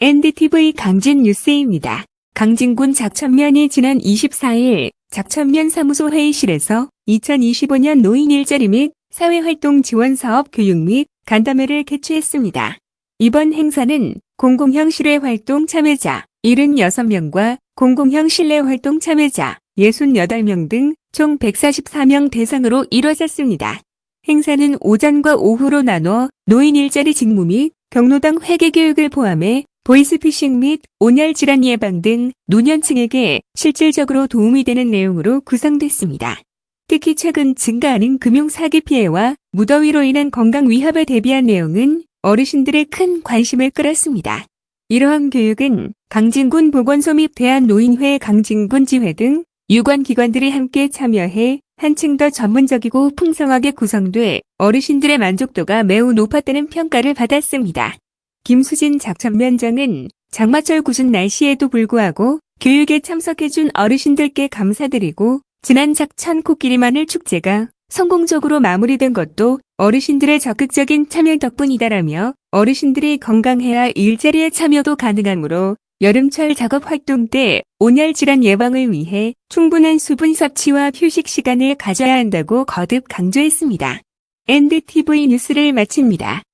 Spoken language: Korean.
NDTV 강진 뉴스입니다. 강진군 작천면이 지난 24일 작천면 사무소 회의실에서 2025년 노인 일자리 및 사회활동 지원 사업 교육 및 간담회를 개최했습니다. 이번 행사는 공공형 실외 활동 참여자 76명과 공공형 실내 활동 참여자 68명 등 총 144명 대상으로 이뤄졌습니다. 행사는 오전과 오후로 나눠 노인 일자리 직무 및 경로당 회계 교육을 포함해 보이스피싱 및 온열 질환 예방 등 노년층에게 실질적으로 도움이 되는 내용으로 구성됐습니다. 특히 최근 증가하는 금융 사기 피해와 무더위로 인한 건강 위협에 대비한 내용은 어르신들의 큰 관심을 끌었습니다. 이러한 교육은 강진군 보건소 및 대한노인회 강진군 지회 등 유관 기관들이 함께 참여해 한층 더 전문적이고 풍성하게 구성돼 어르신들의 만족도가 매우 높았다는 평가를 받았습니다. 김수진 작전면장은 장마철 궂은 날씨에도 불구하고 교육에 참석해준 어르신들께 감사드리고 지난 작천 코끼리 마늘 축제가 성공적으로 마무리된 것도 어르신들의 적극적인 참여 덕분이다라며 어르신들이 건강해야 일자리에 참여도 가능하므로 여름철 작업 활동 때 온열 질환 예방을 위해 충분한 수분 섭취와 휴식 시간을 가져야 한다고 거듭 강조했습니다. NDTV 뉴스를 마칩니다.